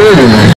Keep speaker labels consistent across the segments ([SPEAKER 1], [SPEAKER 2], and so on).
[SPEAKER 1] Amen.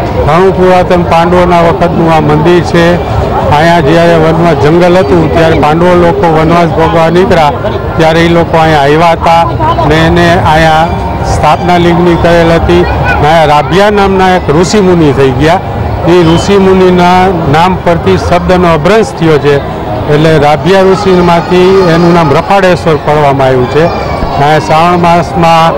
[SPEAKER 2] ઘણું પુરાતન પાંડવોના વખતનું આ મંદિર છે. અહીંયા જ્યારે વનમાં જંગલ હતું, ત્યારે પાંડવો લોકો વનવાસ ભોગવા નીકળ્યા. ત્યારે એ લોકો અહીંયા આવ્યા હતા ને એને અહીંયા સ્થાપના લિંગની કરેલ હતી અહીંયા રાભિયા નામના એક ઋષિમુનિ થઈ ગયા. એ ઋષિમુનિના નામ પરથી શબ્દનો અભ્રંશ થયો છે. એટલે રાભિયા ઋષિમાંથી એનું નામ રફાડેશ્વર પડવામાં આવ્યું છે. અહીંયા શ્રાવણ માસમાં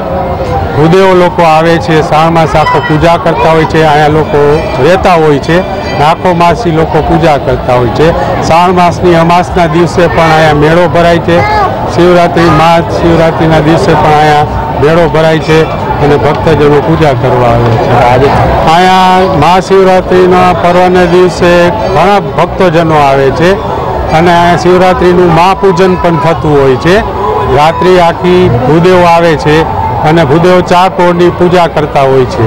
[SPEAKER 2] ભૂદેવો લોકો આવે છે શ્રાવણ માસ આખો પૂજા કરતા હોય છે, અહીંયા લોકો રહેતા હોય છે આખો માસી લોકો પૂજા કરતા હોય છે. શ્રાવણ માસની અમાસના દિવસે પણ અહીંયા મેળો ભરાય છે. શિવરાત્રિ મહા શિવરાત્રિના દિવસે પણ અહીંયા મેળો ભરાય છે અને ભક્તજનો પૂજા કરવા આવે છે. અહીંયા મહાશિવરાત્રિના પર્વના દિવસે ઘણા ભક્તજનો આવે છે અને અહીંયા શિવરાત્રિનું મહાપૂજન પણ થતું હોય છે. રાત્રિ આખી ભૂદેવો આવે છે. અને ભૂદેવ ચાકોરની પૂજા કરતા હોય છે.